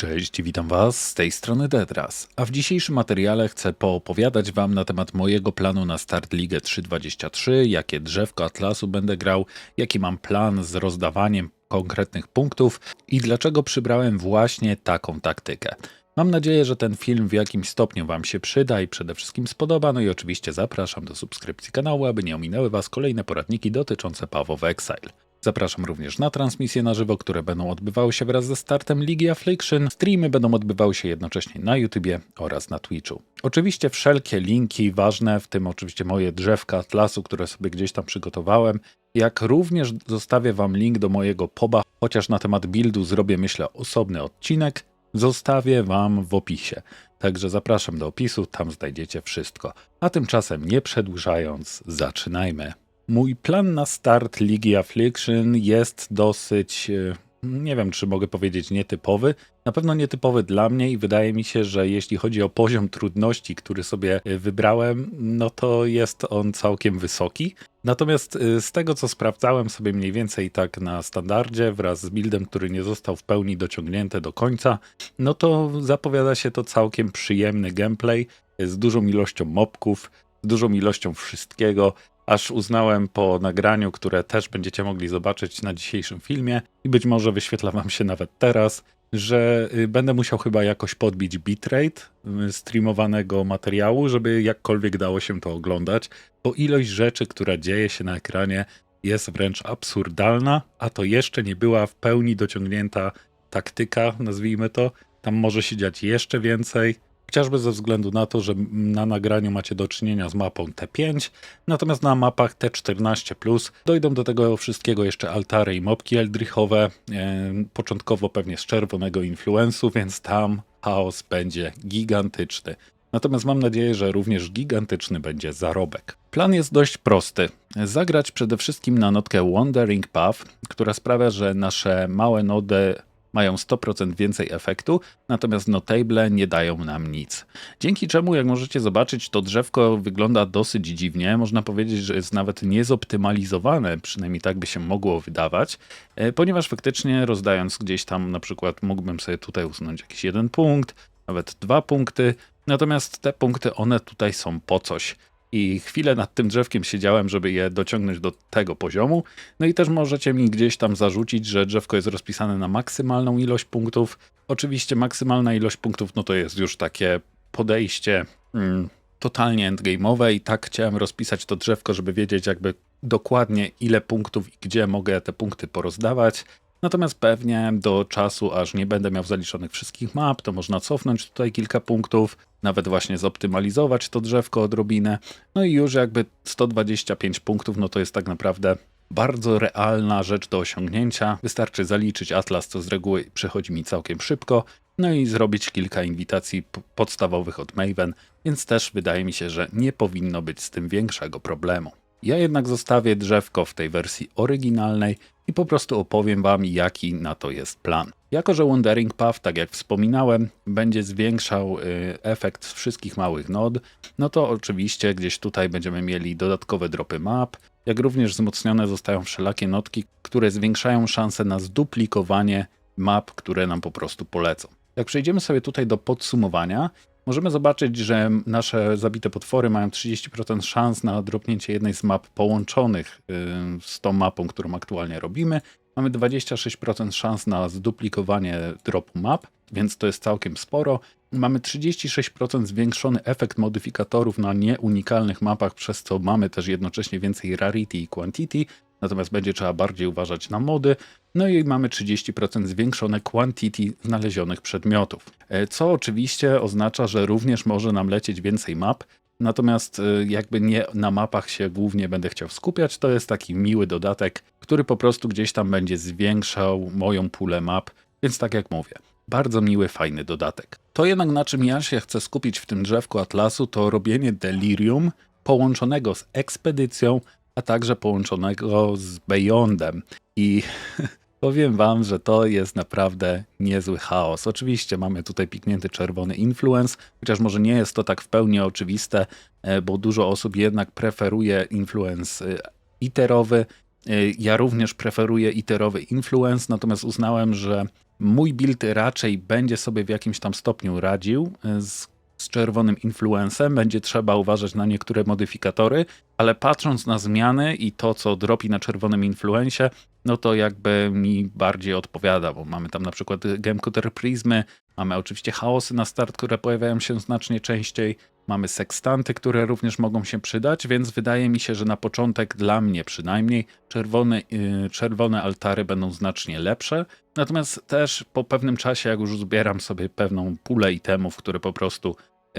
Cześć, witam Was z tej strony Dedras, a w dzisiejszym materiale chcę poopowiadać Wam na temat mojego planu na start Ligę 323, jakie drzewko Atlasu będę grał, jaki mam plan z rozdawaniem konkretnych punktów i dlaczego przybrałem właśnie taką taktykę. Mam nadzieję, że ten film w jakimś stopniu Wam się przyda i przede wszystkim spodoba, no i oczywiście zapraszam do subskrypcji kanału, aby nie ominęły Was kolejne poradniki dotyczące Path of Exile. Zapraszam również na transmisje na żywo, które będą odbywały się wraz ze startem Ligi Affliction. Streamy będą odbywały się jednocześnie na YouTubie oraz na Twitchu. Oczywiście wszelkie linki ważne, w tym oczywiście moje drzewka Atlasu, które sobie gdzieś tam przygotowałem, jak również zostawię Wam link do mojego poba, chociaż na temat buildu zrobię myślę osobny odcinek, zostawię Wam w opisie. Także zapraszam do opisu, tam znajdziecie wszystko. A tymczasem nie przedłużając, zaczynajmy. Mój plan na start Ligi Affliction jest dosyć, e, nie wiem czy mogę powiedzieć nietypowy. Na pewno nietypowy dla mnie i wydaje mi się, że jeśli chodzi o poziom trudności, który sobie e, wybrałem, no to jest on całkiem wysoki. Natomiast e, z tego co sprawdzałem sobie mniej więcej tak na standardzie wraz z buildem, który nie został w pełni dociągnięty do końca, no to zapowiada się to całkiem przyjemny gameplay z dużą ilością mobków, z dużą ilością wszystkiego aż uznałem po nagraniu, które też będziecie mogli zobaczyć na dzisiejszym filmie i być może wyświetla wam się nawet teraz, że y, będę musiał chyba jakoś podbić bitrate y, streamowanego materiału, żeby jakkolwiek dało się to oglądać, bo ilość rzeczy, która dzieje się na ekranie jest wręcz absurdalna, a to jeszcze nie była w pełni dociągnięta taktyka, nazwijmy to. Tam może się dziać jeszcze więcej chociażby ze względu na to, że na nagraniu macie do czynienia z mapą T5, natomiast na mapach T14+, dojdą do tego wszystkiego jeszcze altary i mopki eldrichowe, e, początkowo pewnie z czerwonego influensu, więc tam chaos będzie gigantyczny. Natomiast mam nadzieję, że również gigantyczny będzie zarobek. Plan jest dość prosty. Zagrać przede wszystkim na notkę Wandering Path, która sprawia, że nasze małe nody mają 100% więcej efektu, natomiast notable nie dają nam nic. Dzięki czemu, jak możecie zobaczyć, to drzewko wygląda dosyć dziwnie. Można powiedzieć, że jest nawet niezoptymalizowane, przynajmniej tak by się mogło wydawać, e, ponieważ faktycznie rozdając gdzieś tam, na przykład mógłbym sobie tutaj usunąć jakiś jeden punkt, nawet dwa punkty, natomiast te punkty, one tutaj są po coś i chwilę nad tym drzewkiem siedziałem, żeby je dociągnąć do tego poziomu. No i też możecie mi gdzieś tam zarzucić, że drzewko jest rozpisane na maksymalną ilość punktów. Oczywiście maksymalna ilość punktów, no to jest już takie podejście mm, totalnie endgame'owe i tak chciałem rozpisać to drzewko, żeby wiedzieć jakby dokładnie ile punktów i gdzie mogę te punkty porozdawać. Natomiast pewnie do czasu, aż nie będę miał zaliczonych wszystkich map, to można cofnąć tutaj kilka punktów, nawet właśnie zoptymalizować to drzewko odrobinę. No i już jakby 125 punktów, no to jest tak naprawdę bardzo realna rzecz do osiągnięcia. Wystarczy zaliczyć atlas, co z reguły przychodzi mi całkiem szybko, no i zrobić kilka inwitacji podstawowych od Maven, więc też wydaje mi się, że nie powinno być z tym większego problemu. Ja jednak zostawię drzewko w tej wersji oryginalnej i po prostu opowiem Wam, jaki na to jest plan. Jako, że Wandering Path, tak jak wspominałem, będzie zwiększał y, efekt wszystkich małych nod, no to oczywiście gdzieś tutaj będziemy mieli dodatkowe dropy map, jak również wzmocnione zostają wszelakie notki, które zwiększają szanse na zduplikowanie map, które nam po prostu polecą. Jak przejdziemy sobie tutaj do podsumowania, możemy zobaczyć, że nasze zabite potwory mają 30% szans na dropnięcie jednej z map połączonych y, z tą mapą, którą aktualnie robimy. Mamy 26% szans na zduplikowanie dropu map, więc to jest całkiem sporo. Mamy 36% zwiększony efekt modyfikatorów na nieunikalnych mapach, przez co mamy też jednocześnie więcej rarity i quantity, natomiast będzie trzeba bardziej uważać na mody. No i mamy 30% zwiększone quantity znalezionych przedmiotów, e, co oczywiście oznacza, że również może nam lecieć więcej map, Natomiast e, jakby nie na mapach się głównie będę chciał skupiać, to jest taki miły dodatek, który po prostu gdzieś tam będzie zwiększał moją pulę map, więc tak jak mówię, bardzo miły, fajny dodatek. To jednak na czym ja się chcę skupić w tym drzewku Atlasu, to robienie Delirium połączonego z ekspedycją, a także połączonego z Beyondem. I powiem wam, że to jest naprawdę niezły chaos. Oczywiście mamy tutaj piknięty czerwony influence, chociaż może nie jest to tak w pełni oczywiste, e, bo dużo osób jednak preferuje influence e, iterowy. E, ja również preferuję iterowy influence, natomiast uznałem, że mój build raczej będzie sobie w jakimś tam stopniu radził z, z czerwonym influencem. Będzie trzeba uważać na niektóre modyfikatory, ale patrząc na zmiany i to, co dropi na czerwonym influencie, no to jakby mi bardziej odpowiada, bo mamy tam na przykład Gamecutter Prismy, mamy oczywiście chaosy na start, które pojawiają się znacznie częściej, mamy sekstanty, które również mogą się przydać, więc wydaje mi się, że na początek dla mnie przynajmniej czerwone, yy, czerwone altary będą znacznie lepsze, natomiast też po pewnym czasie, jak już zbieram sobie pewną pulę itemów, które po prostu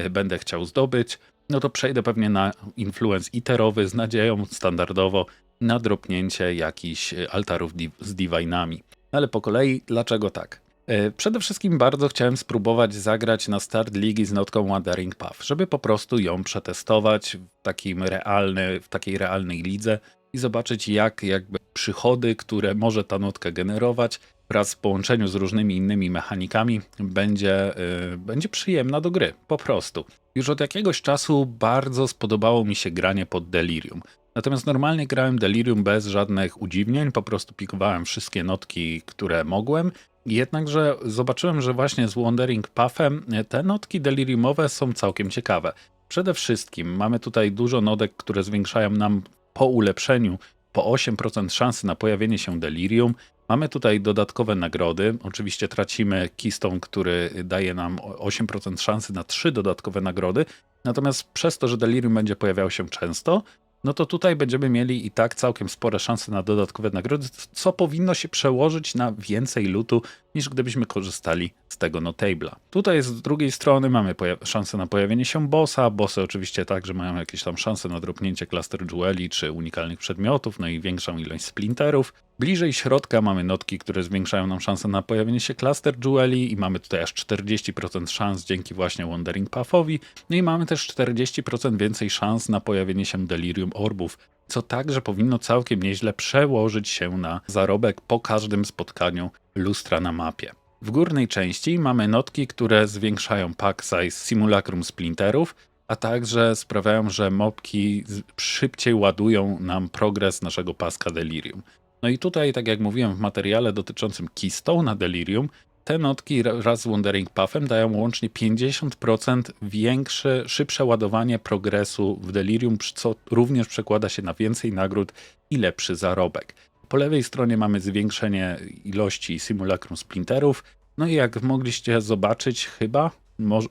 będę chciał zdobyć, no to przejdę pewnie na influence iterowy z nadzieją standardowo na dropnięcie jakichś y, altarów div z divinami. Ale po kolei, dlaczego tak? E, Przede wszystkim bardzo chciałem spróbować zagrać na start ligi z notką Wandering Path, żeby po prostu ją przetestować w, takim realny, w takiej realnej lidze i zobaczyć jak jakby przychody, które może ta notka generować wraz w połączeniu z różnymi innymi mechanikami będzie, yy, będzie przyjemna do gry, po prostu. Już od jakiegoś czasu bardzo spodobało mi się granie pod Delirium. Natomiast normalnie grałem Delirium bez żadnych udziwnień, po prostu pikowałem wszystkie notki, które mogłem. Jednakże zobaczyłem, że właśnie z Wandering Pathem te notki deliriumowe są całkiem ciekawe. Przede wszystkim mamy tutaj dużo notek, które zwiększają nam po ulepszeniu po 8% szansy na pojawienie się delirium. Mamy tutaj dodatkowe nagrody. Oczywiście tracimy keystone, który daje nam 8% szansy na 3 dodatkowe nagrody. Natomiast przez to, że delirium będzie pojawiał się często, no to tutaj będziemy mieli i tak całkiem spore szanse na dodatkowe nagrody, co powinno się przełożyć na więcej lutu niż gdybyśmy korzystali z tego notable'a. Tutaj z drugiej strony mamy szansę na pojawienie się bossa, bossy oczywiście także mają jakieś tam szanse na dropnięcie cluster jeweli czy unikalnych przedmiotów, no i większą ilość splinterów. Bliżej środka mamy notki, które zwiększają nam szansę na pojawienie się cluster jeweli i mamy tutaj aż 40% szans dzięki właśnie Wandering Pathowi, no i mamy też 40% więcej szans na pojawienie się Delirium Orbów, co także powinno całkiem nieźle przełożyć się na zarobek po każdym spotkaniu lustra na mapie. W górnej części mamy notki, które zwiększają pack size simulacrum splinterów, a także sprawiają, że mopki szybciej ładują nam progres naszego paska Delirium. No i tutaj, tak jak mówiłem w materiale dotyczącym Keystone Delirium, te notki raz z Wandering Pathem dają łącznie 50% większe, szybsze ładowanie progresu w Delirium, co również przekłada się na więcej nagród i lepszy zarobek. Po lewej stronie mamy zwiększenie ilości simulacrum splinterów, no i jak mogliście zobaczyć chyba,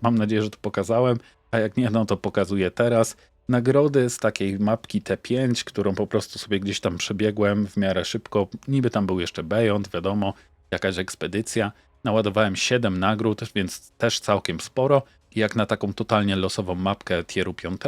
mam nadzieję, że to pokazałem, a jak nie, no to pokazuję teraz, nagrody z takiej mapki T5, którą po prostu sobie gdzieś tam przebiegłem w miarę szybko. Niby tam był jeszcze Beyond, wiadomo, jakaś ekspedycja. Naładowałem 7 nagród, więc też całkiem sporo. I jak na taką totalnie losową mapkę tieru 5,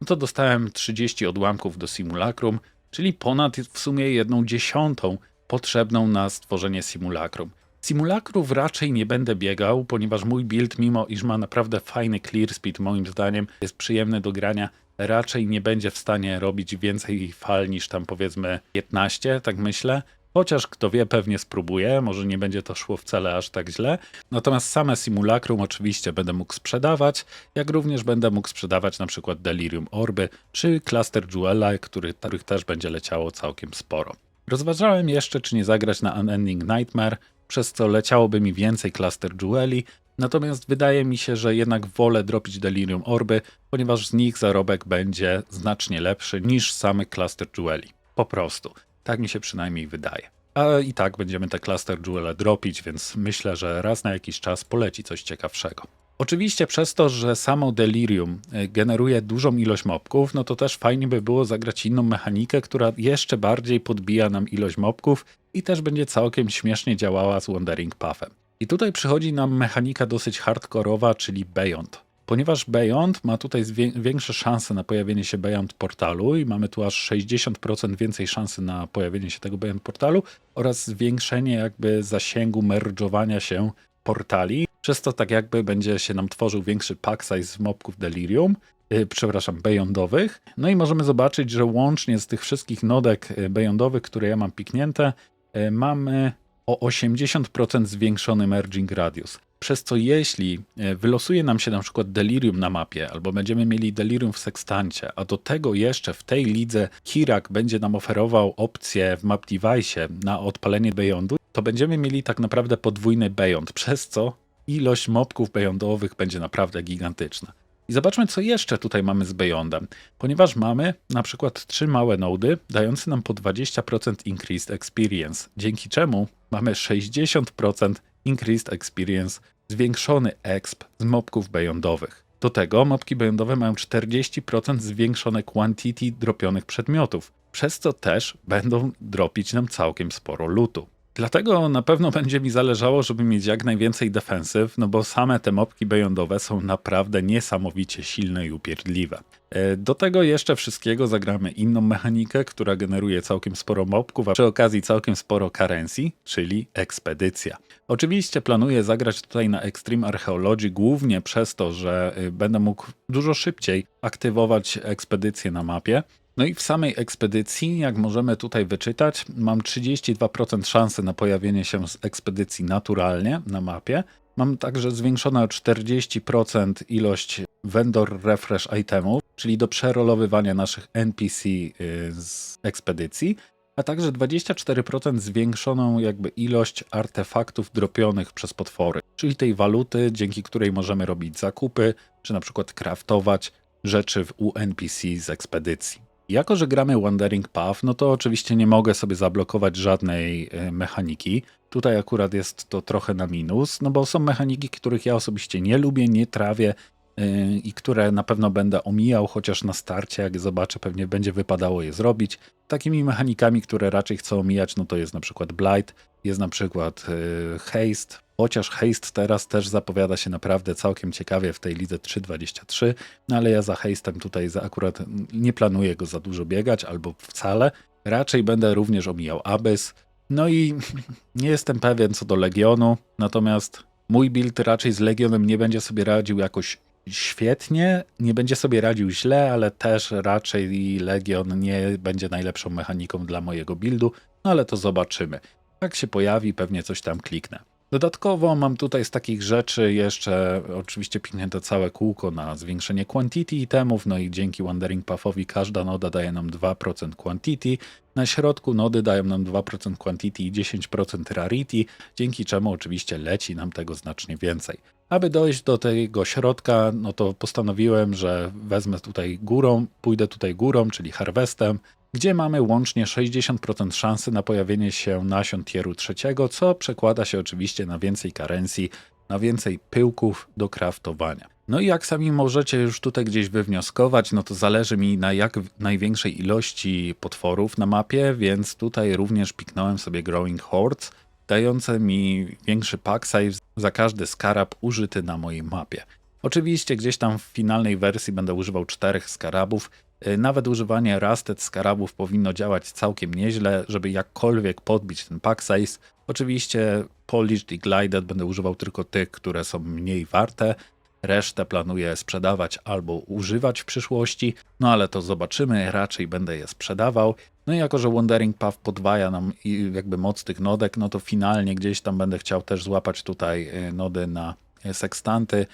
no to dostałem 30 odłamków do simulacrum, czyli ponad w sumie jedną dziesiątą potrzebną na stworzenie simulacrum. Simulakrów raczej nie będę biegał, ponieważ mój build, mimo iż ma naprawdę fajny clear speed, moim zdaniem jest przyjemny do grania, raczej nie będzie w stanie robić więcej fal niż tam powiedzmy 15, tak myślę. Chociaż kto wie, pewnie spróbuję, może nie będzie to szło wcale aż tak źle. Natomiast same simulakrum oczywiście będę mógł sprzedawać, jak również będę mógł sprzedawać na przykład Delirium Orby czy Cluster Jewela, których, których też będzie leciało całkiem sporo. Rozważałem jeszcze, czy nie zagrać na Unending Nightmare, przez co leciałoby mi więcej Cluster Jeweli, natomiast wydaje mi się, że jednak wolę dropić Delirium Orby, ponieważ z nich zarobek będzie znacznie lepszy niż samych Cluster Jeweli. Po prostu. Tak mi się przynajmniej wydaje. A i tak będziemy te Cluster Jewele dropić, więc myślę, że raz na jakiś czas poleci coś ciekawszego. Oczywiście przez to, że samo Delirium e, generuje dużą ilość mobków, no to też fajnie by było zagrać inną mechanikę, która jeszcze bardziej podbija nam ilość mobków i też będzie całkiem śmiesznie działała z Wandering Pathem. I tutaj przychodzi nam mechanika dosyć hardkorowa, czyli Beyond. Ponieważ Beyond ma tutaj większe szanse na pojawienie się Beyond portalu i mamy tu aż 60% więcej szansy na pojawienie się tego Beyond portalu oraz zwiększenie jakby zasięgu merdżowania się portali, przez to tak jakby będzie się nam tworzył większy pack size mobków Delirium, yy, przepraszam, Beyondowych. No i możemy zobaczyć, że łącznie z tych wszystkich nodek y, Beyondowych, które ja mam piknięte, yy, mamy o 80% zwiększony merging radius. przez co jeśli e, wylosuje nam się na przykład Delirium na mapie, albo będziemy mieli Delirium w Sextancie, a do tego jeszcze w tej lidze Kirak będzie nam oferował opcję w map device na odpalenie Beyondu, to będziemy mieli tak naprawdę podwójny Beyond, przez co ilość mobków Beyondowych będzie naprawdę gigantyczna. I zobaczmy, co jeszcze tutaj mamy z Beyondem. Ponieważ mamy na przykład trzy małe nody, dające nam po 20% increased experience, dzięki czemu mamy 60% increased experience, zwiększony exp z mobków Beyondowych. Do tego mobki Beyondowe mają 40% zwiększone quantity dropionych przedmiotów, przez co też będą dropić nam całkiem sporo lutu. Dlatego na pewno będzie mi zależało, żeby mieć jak najwięcej defensyw, no bo same te mopki bejondowe są naprawdę niesamowicie silne i upierdliwe. E, Do tego jeszcze wszystkiego zagramy inną mechanikę, która generuje całkiem sporo mopków, a przy okazji całkiem sporo currency, czyli ekspedycja. Oczywiście planuję zagrać tutaj na Extreme Archaeology głównie przez to, że y, będę mógł dużo szybciej aktywować ekspedycję na mapie. No i w samej ekspedycji, jak możemy tutaj wyczytać, mam 32% szansy na pojawienie się z ekspedycji naturalnie na mapie. Mam także zwiększone o 40% ilość vendor refresh itemów, czyli do przerolowywania naszych NPC y, z ekspedycji, a także 24% zwiększoną jakby ilość artefaktów dropionych przez potwory, czyli tej waluty, dzięki której możemy robić zakupy, czy na przykład craftować rzeczy w u NPC z ekspedycji. Jako, że gramy Wandering Path, no to oczywiście nie mogę sobie zablokować żadnej e, mechaniki. Tutaj akurat jest to trochę na minus, no bo są mechaniki, których ja osobiście nie lubię, nie trawię e, i które na pewno będę omijał, chociaż na starcie, jak zobaczę, pewnie będzie wypadało je zrobić. Takimi mechanikami, które raczej chcę omijać, no to jest na przykład Blight, jest na przykład e, Haste, chociaż Haste teraz też zapowiada się naprawdę całkiem ciekawie w tej lidze 3.23, no ale ja za Hastem tutaj za akurat nie planuję go za dużo biegać, albo wcale. Raczej będę również omijał Abyss. No i nie jestem pewien co do Legionu, natomiast mój build raczej z Legionem nie będzie sobie radził jakoś świetnie, nie będzie sobie radził źle, ale też raczej Legion nie będzie najlepszą mechaniką dla mojego buildu, no ale to zobaczymy. Jak się pojawi, pewnie coś tam kliknę. Dodatkowo mam tutaj z takich rzeczy jeszcze oczywiście piknięte całe kółko na zwiększenie quantity itemów, no i dzięki Wandering Pathowi każda noda daje nam 2% quantity. Na środku nody dają nam 2% quantity i 10% rarity, dzięki czemu oczywiście leci nam tego znacznie więcej. Aby dojść do tego środka, no to postanowiłem, że wezmę tutaj górą, pójdę tutaj górą, czyli harvestem, gdzie mamy łącznie 60% szansy na pojawienie się nasion tieru trzeciego, co przekłada się oczywiście na więcej karencji, na więcej pyłków do craftowania. No i jak sami możecie już tutaj gdzieś wywnioskować, no to zależy mi na jak największej ilości potworów na mapie, więc tutaj również piknąłem sobie Growing Hordes, dające mi większy pack size za każdy skarab użyty na mojej mapie. Oczywiście gdzieś tam w finalnej wersji będę używał czterech skarabów. Y, Nawet używanie Rusted skarabów powinno działać całkiem nieźle, żeby jakkolwiek podbić ten pack size. Oczywiście Polished i Glided będę używał tylko tych, które są mniej warte. Resztę planuję sprzedawać albo używać w przyszłości, no ale to zobaczymy, raczej będę je sprzedawał. No i jako, że Wandering Path podwaja nam jakby moc tych nodek, no to finalnie gdzieś tam będę chciał też złapać tutaj y, nody na y, sekstanty,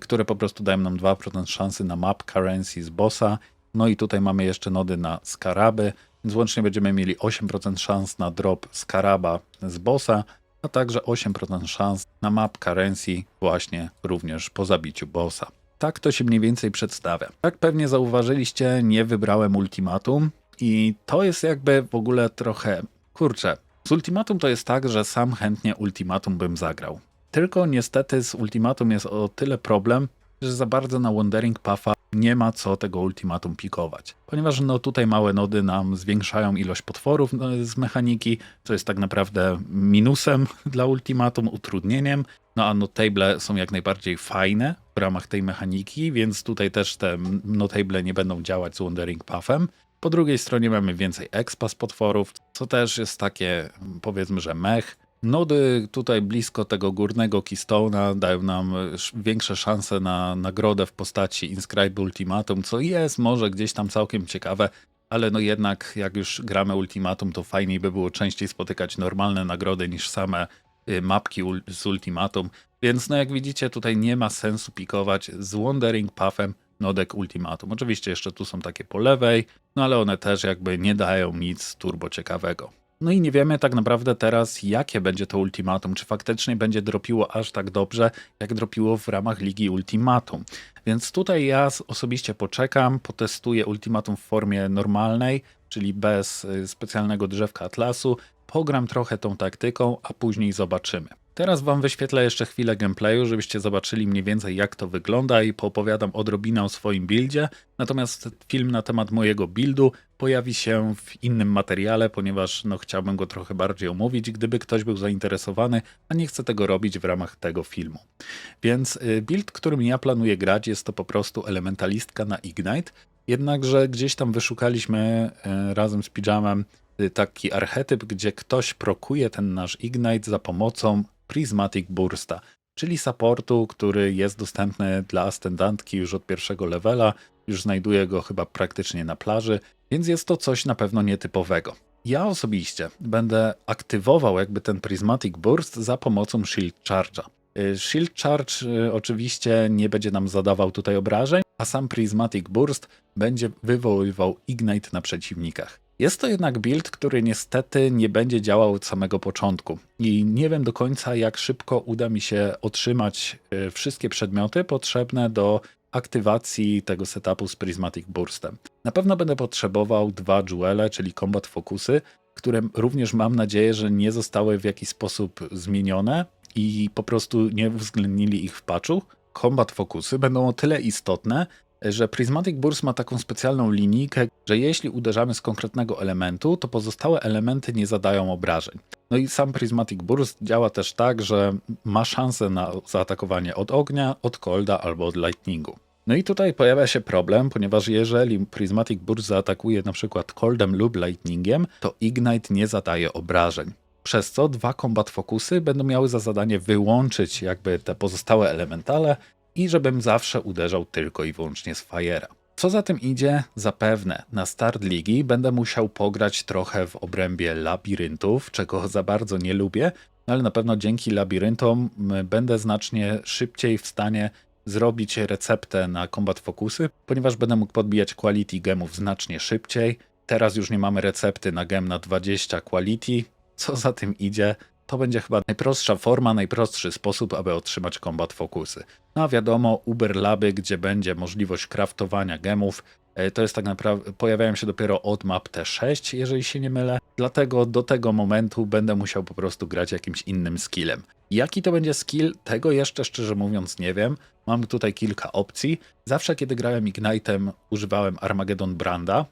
które po prostu dają nam 2% szansy na map currency z bossa. No i tutaj mamy jeszcze nody na skaraby, więc łącznie będziemy mieli 8% szans na drop skaraba z bossa, a także 8% szans na map currency właśnie również po zabiciu bossa. Tak to się mniej więcej przedstawia. Jak pewnie zauważyliście, nie wybrałem ultimatum i to jest jakby w ogóle trochę, kurczę, z ultimatum to jest tak, że sam chętnie ultimatum bym zagrał. Tylko niestety z ultimatum jest o tyle problem, że za bardzo na Wandering Puffa nie ma co tego ultimatum pikować. Ponieważ no tutaj małe nody nam zwiększają ilość potworów no, z mechaniki, co jest tak naprawdę minusem dla ultimatum, utrudnieniem. No a notable są jak najbardziej fajne w ramach tej mechaniki, więc tutaj też te notable nie będą działać z Wandering Puffem. Po drugiej stronie mamy więcej expa z potworów, co też jest takie powiedzmy, że mech. Nody tutaj blisko tego górnego Keystone'a dają nam sz- większe szanse na nagrodę w postaci Inscribe Ultimatum, co jest może gdzieś tam całkiem ciekawe, ale no jednak jak już gramy Ultimatum, to fajniej by było częściej spotykać normalne nagrody niż same y, mapki z Ultimatum, więc no jak widzicie tutaj nie ma sensu pikować z Wandering Pathem Nodek Ultimatum. Oczywiście jeszcze tu są takie po lewej, no ale one też jakby nie dają nic turbo ciekawego. No i nie wiemy tak naprawdę teraz, jakie będzie to ultimatum. Czy faktycznie będzie dropiło aż tak dobrze, jak dropiło w ramach Ligi Ultimatum. Więc tutaj ja osobiście poczekam, potestuję ultimatum w formie normalnej, czyli bez y, specjalnego drzewka atlasu. Pogram trochę tą taktyką, a później zobaczymy. Teraz wam wyświetlę jeszcze chwilę gameplayu, żebyście zobaczyli mniej więcej jak to wygląda i poopowiadam odrobinę o swoim buildzie. Natomiast film na temat mojego buildu pojawi się w innym materiale, ponieważ no, chciałbym go trochę bardziej omówić, gdyby ktoś był zainteresowany, a nie chcę tego robić w ramach tego filmu. Więc y, build, którym ja planuję grać, jest to po prostu elementalistka na Ignite. Jednakże gdzieś tam wyszukaliśmy y, razem z Pijamem y, taki archetyp, gdzie ktoś prokuje ten nasz Ignite za pomocą Prismatic Bursta, czyli supportu, który jest dostępny dla ascendantki już od pierwszego levela, już znajduje go chyba praktycznie na plaży, więc jest to coś na pewno nietypowego. Ja osobiście będę aktywował jakby ten Prismatic Burst za pomocą Shield Charge'a. Y, Shield Charge y, oczywiście nie będzie nam zadawał tutaj obrażeń, a sam Prismatic Burst będzie wywoływał Ignite na przeciwnikach. Jest to jednak build, który niestety nie będzie działał od samego początku i nie wiem do końca jak szybko uda mi się otrzymać y, wszystkie przedmioty potrzebne do aktywacji tego setupu z Prismatic Burstem. Na pewno będę potrzebował dwa jewele, czyli combat focusy, które również mam nadzieję, że nie zostały w jakiś sposób zmienione i po prostu nie uwzględnili ich w patchu. Combat focusy będą o tyle istotne, że Prismatic Burst ma taką specjalną linijkę, że jeśli uderzamy z konkretnego elementu, to pozostałe elementy nie zadają obrażeń. No i sam Prismatic Burst działa też tak, że ma szansę na zaatakowanie od ognia, od colda albo od lightningu. No i tutaj pojawia się problem, ponieważ jeżeli Prismatic Burst zaatakuje przykład coldem lub lightningiem, to Ignite nie zadaje obrażeń. Przez co dwa combat focusy będą miały za zadanie wyłączyć jakby te pozostałe elementale i żebym zawsze uderzał tylko i wyłącznie z Fire'a. Co za tym idzie, zapewne na start ligi będę musiał pograć trochę w obrębie labiryntów, czego za bardzo nie lubię, no ale na pewno dzięki labiryntom będę znacznie szybciej w stanie zrobić receptę na combat focusy, ponieważ będę mógł podbijać quality gemów znacznie szybciej. Teraz już nie mamy recepty na gem na 20 quality. Co za tym idzie, to będzie chyba najprostsza forma, najprostszy sposób, aby otrzymać combat focusy. No a wiadomo, Uber Laby, gdzie będzie możliwość craftowania gemów, e, to jest tak naprawdę, pojawiają się dopiero od map T6, jeżeli się nie mylę. Dlatego do tego momentu będę musiał po prostu grać jakimś innym skillem. Jaki to będzie skill, tego jeszcze szczerze mówiąc nie wiem. Mam tutaj kilka opcji. Zawsze kiedy grałem Ignite'em używałem Armageddon Branda,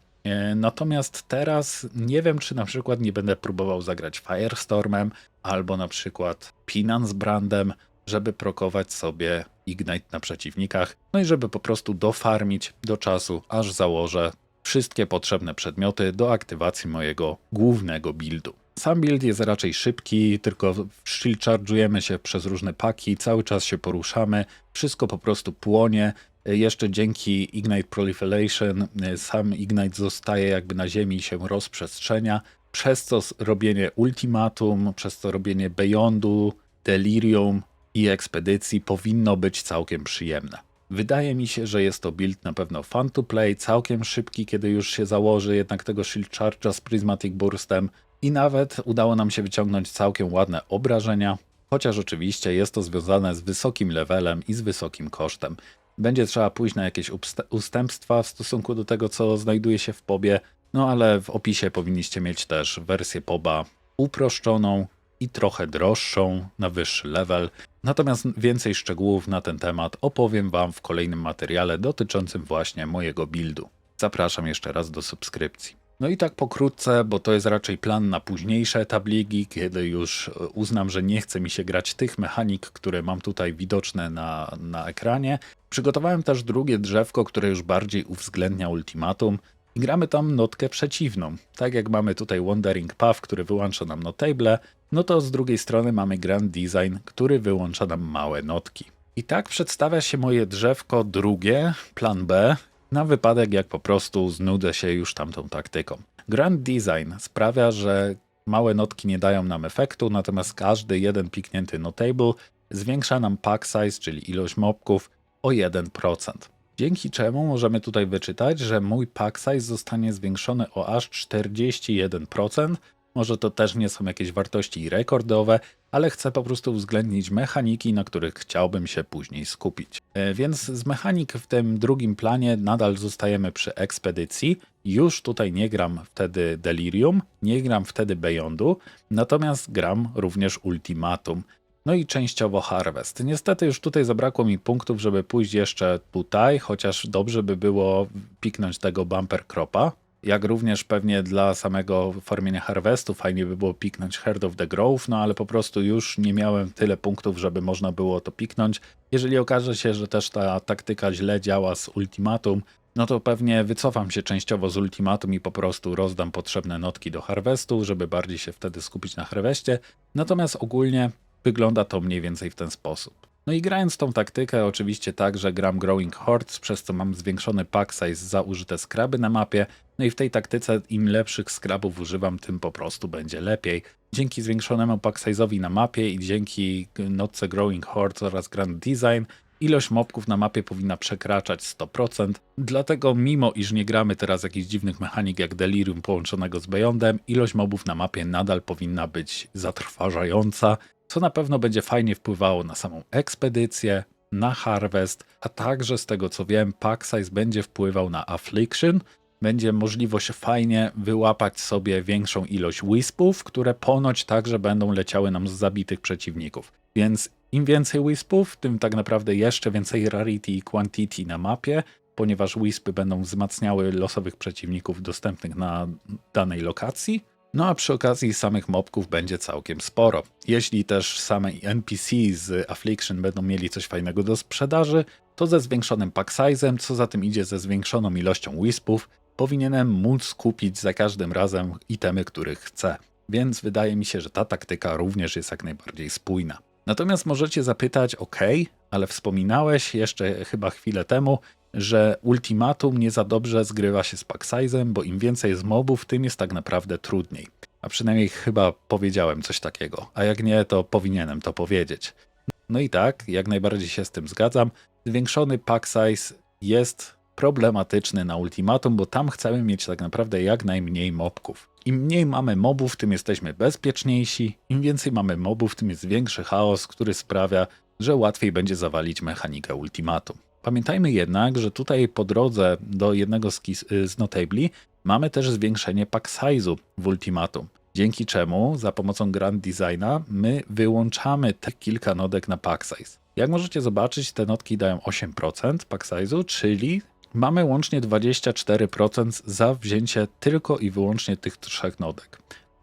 Natomiast teraz nie wiem, czy na przykład nie będę próbował zagrać Firestormem albo na przykład Pinan z Brandem, żeby prokować sobie Ignite na przeciwnikach, no i żeby po prostu dofarmić do czasu, aż założę wszystkie potrzebne przedmioty do aktywacji mojego głównego buildu. Sam build jest raczej szybki, tylko shield charge'ujemy się przez różne paki, cały czas się poruszamy, wszystko po prostu płonie. Jeszcze dzięki Ignite Proliferation y, sam Ignite zostaje jakby na ziemi i się rozprzestrzenia, przez co robienie Ultimatum, przez co robienie Beyondu, Delirium i Ekspedycji powinno być całkiem przyjemne. Wydaje mi się, że jest to build na pewno fun to play, całkiem szybki, kiedy już się założy jednak tego Shield Charge'a z Prismatic Burstem i nawet udało nam się wyciągnąć całkiem ładne obrażenia, chociaż oczywiście jest to związane z wysokim levelem i z wysokim kosztem. Będzie trzeba pójść na jakieś ustępstwa w stosunku do tego, co znajduje się w pobie, no ale w opisie powinniście mieć też wersję poba uproszczoną i trochę droższą na wyższy level. Natomiast więcej szczegółów na ten temat opowiem Wam w kolejnym materiale dotyczącym właśnie mojego buildu. Zapraszam jeszcze raz do subskrypcji. No i tak pokrótce, bo to jest raczej plan na późniejsze etap kiedy już e, uznam, że nie chce mi się grać tych mechanik, które mam tutaj widoczne na, na ekranie. Przygotowałem też drugie drzewko, które już bardziej uwzględnia ultimatum i gramy tam notkę przeciwną. Tak jak mamy tutaj Wandering Path, który wyłącza nam notable, no to z drugiej strony mamy Grand Design, który wyłącza nam małe notki. I tak przedstawia się moje drzewko drugie, plan B, na wypadek jak po prostu znudzę się już tamtą taktyką. Grand Design sprawia, że Małe notki nie dają nam efektu, natomiast każdy jeden piknięty notable zwiększa nam pack size, czyli ilość mobków o 1%. Dzięki czemu możemy tutaj wyczytać, że mój pack size zostanie zwiększony o aż 41%. Może to też nie są jakieś wartości rekordowe, ale chcę po prostu uwzględnić mechaniki, na których chciałbym się później skupić. E, Więc z mechanik w tym drugim planie nadal zostajemy przy ekspedycji. Już tutaj nie gram wtedy Delirium, nie gram wtedy Beyondu, natomiast gram również Ultimatum. No i częściowo Harvest. Niestety już tutaj zabrakło mi punktów, żeby pójść jeszcze tutaj, chociaż dobrze by było piknąć tego bumper cropa. Jak również pewnie dla samego formienia Harvestu fajnie by było piknąć Herd of the Grove, no ale po prostu już nie miałem tyle punktów, żeby można było to piknąć. Jeżeli okaże się, że też ta taktyka źle działa z Ultimatum, no to pewnie wycofam się częściowo z Ultimatum i po prostu rozdam potrzebne notki do Harvestu, żeby bardziej się wtedy skupić na Harvestie. Natomiast ogólnie wygląda to mniej więcej w ten sposób. No i grając tą taktykę, oczywiście tak, że gram Growing Hordes, przez co mam zwiększony pack size za użyte skraby na mapie. No i w tej taktyce im lepszych skrabów używam, tym po prostu będzie lepiej. Dzięki zwiększonemu pack size'owi na mapie i dzięki notce Growing Hordes oraz Grand Design ilość mobków na mapie powinna przekraczać 100%. Dlatego mimo iż nie gramy teraz jakichś dziwnych mechanik jak Delirium połączonego z Beyondem, ilość mobów na mapie nadal powinna być zatrważająca, co na pewno będzie fajnie wpływało na samą ekspedycję, na harvest, a także z tego co wiem, pack size będzie wpływał na affliction. Będzie możliwość fajnie wyłapać sobie większą ilość wispów, które ponoć także będą leciały nam z zabitych przeciwników. Więc im więcej wispów, tym tak naprawdę jeszcze więcej rarity i quantity na mapie, ponieważ wispy będą wzmacniały losowych przeciwników dostępnych na danej lokacji. No a przy okazji samych mobków będzie całkiem sporo. Jeśli też same NPC z Affliction będą mieli coś fajnego do sprzedaży, to ze zwiększonym pack size'em, co za tym idzie ze zwiększoną ilością wispów, powinienem móc kupić za każdym razem itemy, których chcę. Więc wydaje mi się, że ta taktyka również jest jak najbardziej spójna. Natomiast możecie zapytać, ok, ale wspominałeś jeszcze chyba chwilę temu, że ultimatum nie za dobrze zgrywa się z pack size'em, bo im więcej jest mobów, tym jest tak naprawdę trudniej. A przynajmniej chyba powiedziałem coś takiego, a jak nie, to powinienem to powiedzieć. No i tak, jak najbardziej się z tym zgadzam. Zwiększony pack size jest problematyczny na ultimatum, bo tam chcemy mieć tak naprawdę jak najmniej mobków. Im mniej mamy mobów, tym jesteśmy bezpieczniejsi. Im więcej mamy mobów, tym jest większy chaos, który sprawia, że łatwiej będzie zawalić mechanikę ultimatum. Pamiętajmy jednak, że tutaj po drodze do jednego z, kis- z notabli mamy też zwiększenie pack size'u w ultimatum. Dzięki czemu za pomocą Grand Designa my wyłączamy te kilka nodek na pack size. Jak możecie zobaczyć, te notki dają 8% pack size'u, czyli mamy łącznie 24% za wzięcie tylko i wyłącznie tych trzech nodek.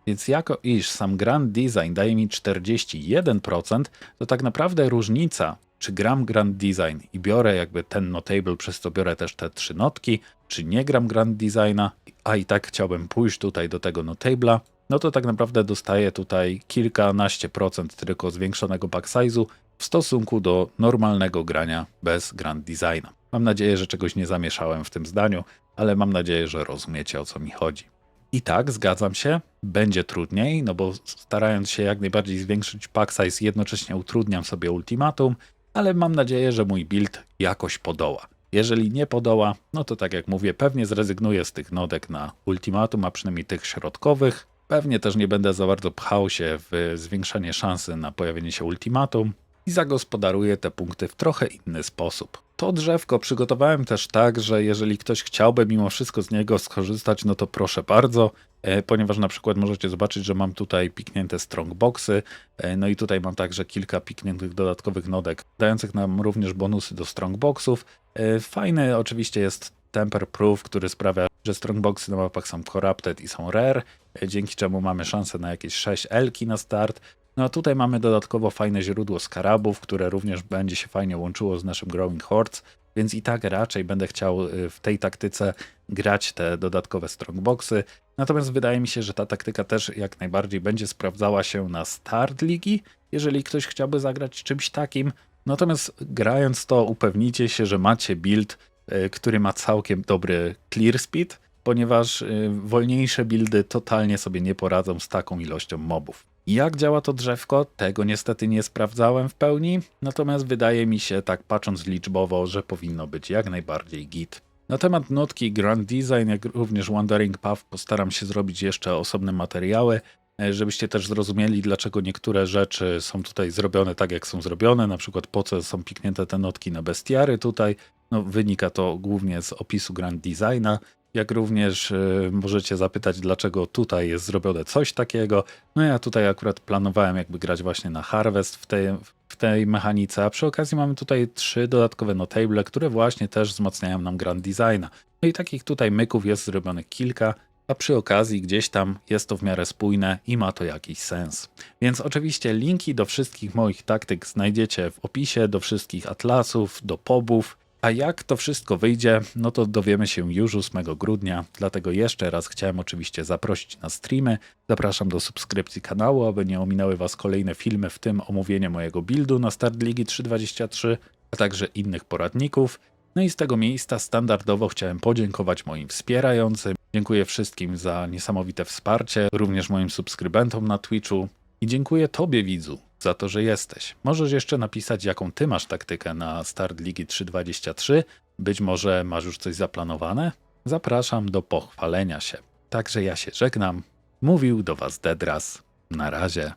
Więc jako iż sam Grand Design daje mi 41%, to tak naprawdę różnica, czy gram Grand Design i biorę jakby ten notable, przez co biorę też te trzy notki, czy nie gram Grand Designa, a i tak chciałbym pójść tutaj do tego notabla, no to tak naprawdę dostaję tutaj kilkanaście procent tylko zwiększonego pack size'u w stosunku do normalnego grania bez Grand Designa. Mam nadzieję, że czegoś nie zamieszałem w tym zdaniu, ale mam nadzieję, że rozumiecie o co mi chodzi. I tak, zgadzam się, będzie trudniej, no bo starając się jak najbardziej zwiększyć pack size, jednocześnie utrudniam sobie ultimatum, ale mam nadzieję, że mój build jakoś podoła. Jeżeli nie podoła, no to tak jak mówię, pewnie zrezygnuję z tych nodek na ultimatum, a przynajmniej tych środkowych. Pewnie też nie będę za bardzo pchał się w zwiększanie szansy na pojawienie się ultimatum i zagospodaruję te punkty w trochę inny sposób. To drzewko przygotowałem też tak, że jeżeli ktoś chciałby mimo wszystko z niego skorzystać, no to proszę bardzo, e, ponieważ na przykład możecie zobaczyć, że mam tutaj piknięte strongboxy, e, no i tutaj mam także kilka pikniętych dodatkowych nodek, dających nam również bonusy do strongboxów. E, Fajny oczywiście jest temper proof, który sprawia, że strongboxy na mapach są corrupted i są rare, dzięki czemu mamy szansę na jakieś 6 elki na start. No a tutaj mamy dodatkowo fajne źródło skarabów, które również będzie się fajnie łączyło z naszym Growing Hordes, więc i tak raczej będę chciał y, w tej taktyce grać te dodatkowe strongboxy. Natomiast wydaje mi się, że ta taktyka też jak najbardziej będzie sprawdzała się na start ligi, jeżeli ktoś chciałby zagrać czymś takim. Natomiast grając to upewnijcie się, że macie build, y, który ma całkiem dobry clear speed, ponieważ y, wolniejsze buildy totalnie sobie nie poradzą z taką ilością mobów. Jak działa to drzewko? Tego niestety nie sprawdzałem w pełni, natomiast wydaje mi się, tak patrząc liczbowo, że powinno być jak najbardziej git. Na temat notki Grand Design, jak również Wandering Path postaram się zrobić jeszcze osobne materiały, e, żebyście też zrozumieli, dlaczego niektóre rzeczy są tutaj zrobione tak, jak są zrobione, na przykład po co są piknięte te notki na bestiary tutaj. No, wynika to głównie z opisu Grand Designa, jak również y, możecie zapytać, dlaczego tutaj jest zrobione coś takiego. No ja tutaj akurat planowałem jakby grać właśnie na Harvest w tej, w tej mechanice, a przy okazji mamy tutaj trzy dodatkowe notable, które właśnie też wzmacniają nam Grand Designa. No i takich tutaj myków jest zrobionych kilka, a przy okazji gdzieś tam jest to w miarę spójne i ma to jakiś sens. Więc oczywiście linki do wszystkich moich taktyk znajdziecie w opisie, do wszystkich atlasów, do pobów, a jak to wszystko wyjdzie, no to dowiemy się już 8 grudnia, dlatego jeszcze raz chciałem oczywiście zaprosić na streamy. Zapraszam do subskrypcji kanału, aby nie ominęły Was kolejne filmy, w tym omówienie mojego buildu na Start Ligi 323, a także innych poradników. No i z tego miejsca standardowo chciałem podziękować moim wspierającym. Dziękuję wszystkim za niesamowite wsparcie, również moim subskrybentom na Twitchu. I dziękuję Tobie, widzu, za to, że jesteś. Możesz jeszcze napisać, jaką Ty masz taktykę na start Ligi 323. Być może masz już coś zaplanowane? Zapraszam do pochwalenia się. Także ja się żegnam. Mówił do Was Dedras. Na razie.